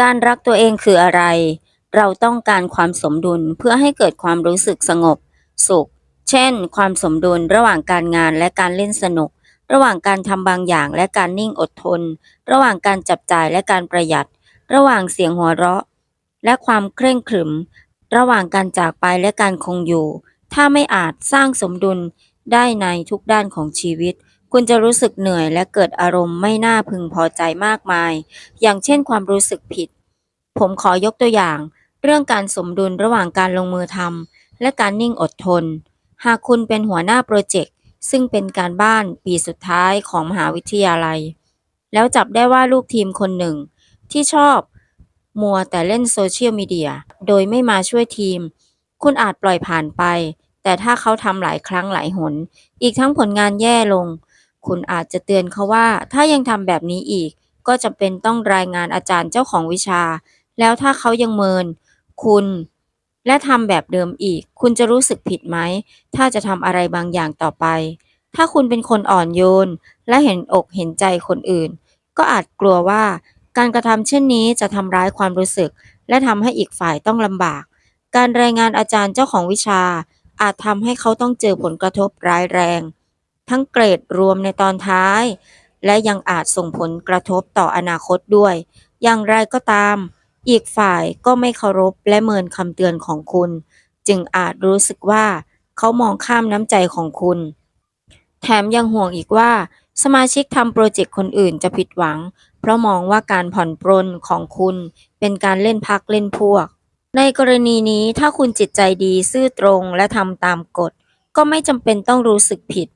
การรักตัวเองคืออะไร เราต้องการความสมดุลเพื่อให้เกิดความรู้สึกสงบ สุข เช่น ความสมดุลระหว่างการงานและการเล่นสนุก ระหว่างการทำบางอย่างและการนิ่งอดทน ระหว่างการจับจ่ายและการประหยัด ระหว่างเสียงหัวเราะ และความเคร่งขรึม ระหว่างการจากไปและการคงอยู่ ถ้าไม่อาจสร้างสมดุลได้ในทุกด้านของชีวิต คุณจะรู้สึกเหนื่อยและเกิดอารมณ์ไม่น่าพึงพอใจมากมาย อย่างเช่นความรู้สึกผิด ผมขอยกตัวอย่าง เรื่องการสมดุลระหว่างการลงมือทำและการนิ่งอดทน หากคุณเป็นหัวหน้าโปรเจกต์ซึ่งเป็นการบ้านปีสุดท้ายของมหาวิทยาลัย แล้วจับได้ว่าลูกทีมคนหนึ่ง ที่ชอบ มัวแต่เล่นโซเชียลมีเดียโดยไม่มาช่วยทีม คุณอาจปล่อยผ่านไป แต่ถ้าเขาทำหลายครั้งหลายหน อีกทั้งผลงานแย่ลง คุณอาจจะเตือนเขาว่า ถ้ายังทำแบบนี้อีก ก็จำเป็นต้องรายงานอาจารย์เจ้าของวิชา แล้วถ้าเขายังเมิน คุณ และทำแบบเดิมอีก คุณจะรู้สึกผิดไหม ถ้าจะทำอะไรบางอย่างต่อไป ถ้าคุณเป็นคนอ่อนโยน และเห็นอกเห็นใจคนอื่น ก็อาจกลัวว่า การกระทำเช่นนี้จะทำร้ายความรู้สึก และทำให้อีกฝ่ายต้องลำบาก การรายงานอาจารย์เจ้าของวิชา อาจทำให้เขาต้องเจอผลกระทบร้ายแรง ทั้งเกรดรวมในตอนท้าย และยังอาจส่งผลกระทบต่ออนาคตด้วย อย่างไรก็ตาม อีกฝ่ายก็ไม่เคารพและเมินคำเตือนของคุณ จึงอาจรู้สึกว่าเขามองข้ามน้ำใจของคุณ แถมยังห่วงอีกว่า สมาชิกทำโปรเจกต์คนอื่นจะผิดหวัง เพราะมองว่าการผ่อนปรนของคุณเป็นการเล่นพักเล่นพวก ในกรณีนี้ถ้าคุณจิตใจดีซื่อตรงและทำตามกฎก็ไม่จำเป็นต้องรู้สึกผิด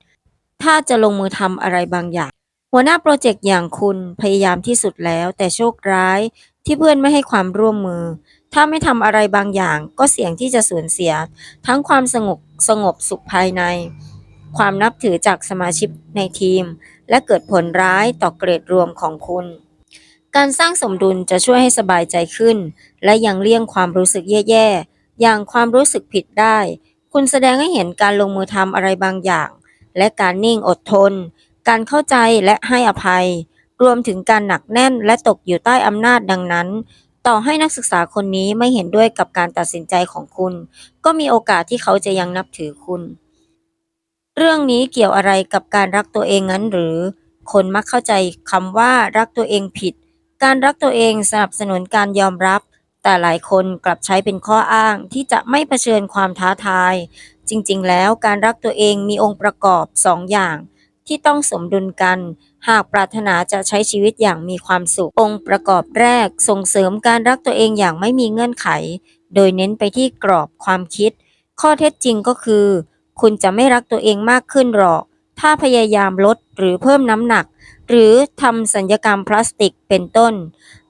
ถ้าจะลงมือทำอะไรบางอย่าง หัวหน้าโปรเจกต์อย่างคุณพยายามที่สุดแล้ว แต่โชคร้ายที่เพื่อนไม่ให้ความร่วมมือ ถ้าไม่ทำอะไรบางอย่าง ก็เสี่ยงที่จะสูญเสีย ทั้งความสงบสงบสุขภายใน ความนับถือจากสมาชิกในทีม และเกิดผลร้ายต่อเกรดรวมของคุณ การสร้างสมดุลจะช่วยให้สบายใจขึ้น และยังเลี่ยงความรู้สึกแย่ๆอย่างความรู้สึกผิดได้ คุณแสดงให้เห็นการลงมือทำอะไรบางอย่าง และการนิ่งอดทน การเข้าใจและให้อภัย รวมถึงการหนักแน่นและตกอยู่ใต้อำนาจดังนั้น ต่อให้นักศึกษาคนนี้ไม่เห็นด้วยกับการตัดสินใจของคุณ ก็มีโอกาสที่เขาจะยังนับถือคุณ เรื่องนี้เกี่ยวอะไรกับการรักตัวเองงั้นหรือ คนมักเข้าใจคำว่ารักตัวเองผิด การรักตัวเองสนับสนุนการยอมรับแต่หลายคนกลับใช้เป็นข้ออ้างที่จะไม่เผชิญความท้าทาย จริงๆ แล้วการรักตัวเองมีองค์ประกอบสองอย่าง ที่ต้องสมดุลกัน หากปรารถนาจะใช้ชีวิตอย่างมีความสุข องค์ประกอบแรกส่งเสริมการรักตัวเองอย่างไม่มีเงื่อนไข โดยเน้นไปที่กรอบความคิด ข้อเท็จจริงก็คือ คุณจะไม่รักตัวเองมากขึ้นหรอก ถ้าพยายามลดหรือเพิ่มน้ำหนัก หรือทำสัญญกรรมพลาสติกเป็นต้น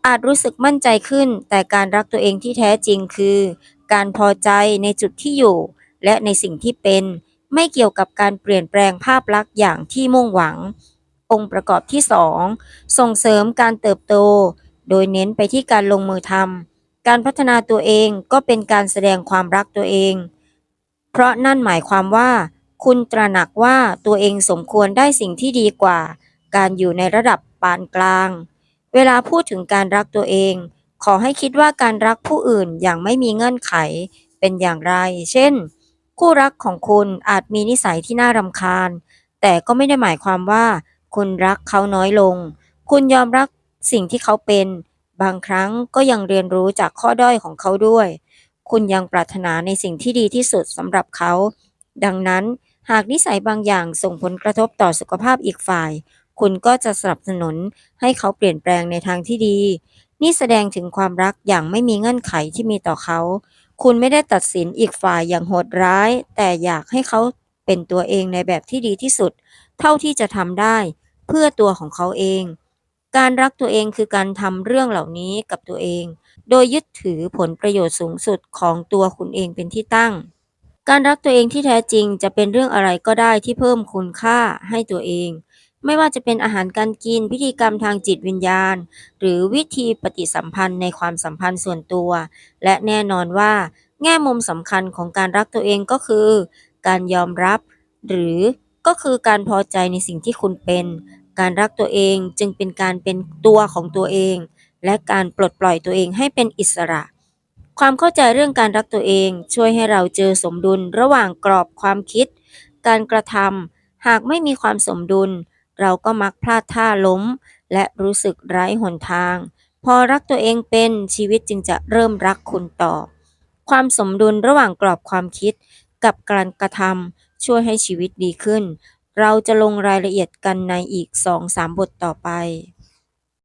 อาจรู้สึกมั่นใจขึ้น แต่การรักตัวเองที่แท้จริงคือ การพอใจในจุดที่อยู่ และในสิ่งที่เป็นไม่เกี่ยวกับการเปลี่ยนแปลงภาพลักษณ์อย่างที่มุ่งหวัง องค์ประกอบที่ 2 ส่งเสริมการเติบโต โดยเน้นไปที่การลงมือทำการพัฒนาตัวเองก็เป็นการแสดงความรักตัวเอง เพราะนั่นหมายความว่า คุณตระหนักว่าตัวเองสมควรได้สิ่งที่ดีกว่า การอยู่ในระดับปานกลาง เวลาพูดถึงการรักตัวเอง ขอให้คิดว่าการรักผู้อื่นอย่างไม่มีเงื่อนไขเป็นอย่างไร เช่น คู่รักของคุณอาจมีนิสัยที่น่ารำคาญ แต่ก็ไม่ได้หมายความว่า คุณรักเขาน้อยลง คุณยอมรับสิ่งที่เขาเป็น บางครั้งก็ยังเรียนรู้จากข้อด้อยของเขาด้วย คุณยังปรารถนาในสิ่งที่ดีที่สุดสำหรับเขา ดังนั้นหากนิสัยบางอย่างส่งผลกระทบต่อสุขภาพอีกฝ่าย คุณก็จะสนับสนุนให้เขาเปลี่ยนแปลงในทางที่ดี นี่แสดงถึงความรักอย่างไม่มีเงื่อนไขที่มีต่อเขา คุณไม่ได้ตัดสินอีกฝ่ายอย่างโหดร้าย แต่อยากให้เขาเป็นตัวเองในแบบที่ดีที่สุด เท่าที่จะทำได้ เพื่อตัวของเขาเอง การรักตัวเองคือการทำเรื่องเหล่านี้กับตัวเอง โดยยึดถือผลประโยชน์สูงสุดของตัวคุณเองเป็นที่ตั้ง การรักตัวเองที่แท้จริงจะเป็นเรื่องอะไรก็ได้ที่เพิ่มคุณค่าให้ตัวเอง ไม่ว่าจะเป็นอาหารการกินพิธีกรรมทางจิตวิญญาณ หรือวิธีปฏิสัมพันธ์ในความสัมพันธ์ส่วนตัว และแน่นอนว่า แง่มุมสำคัญของการรักตัวเองก็คือ การยอมรับ หรือก็คือการพอใจในสิ่งที่คุณเป็น การรักตัวเองจึงเป็นการเป็นตัวของตัวเอง และการปลดปล่อยตัวเองให้เป็นอิสระความเข้าใจเรื่องการรักตัวเอง ช่วยให้เราเจอสมดุลระหว่างกรอบความคิด การกระทำหากไม่มีความสมดุล เราก็มักพลาดท่าล้ม และรู้สึกไร้หนทาง พอรักตัวเองเป็นชีวิตจึงจะเริ่มรักคุณต่อ ความสมดุลระหว่างกรอบความคิดกับการกระทำช่วยให้ชีวิตดีขึ้น เราจะลงรายละเอียดกันในอีก 2-3 บทต่อไป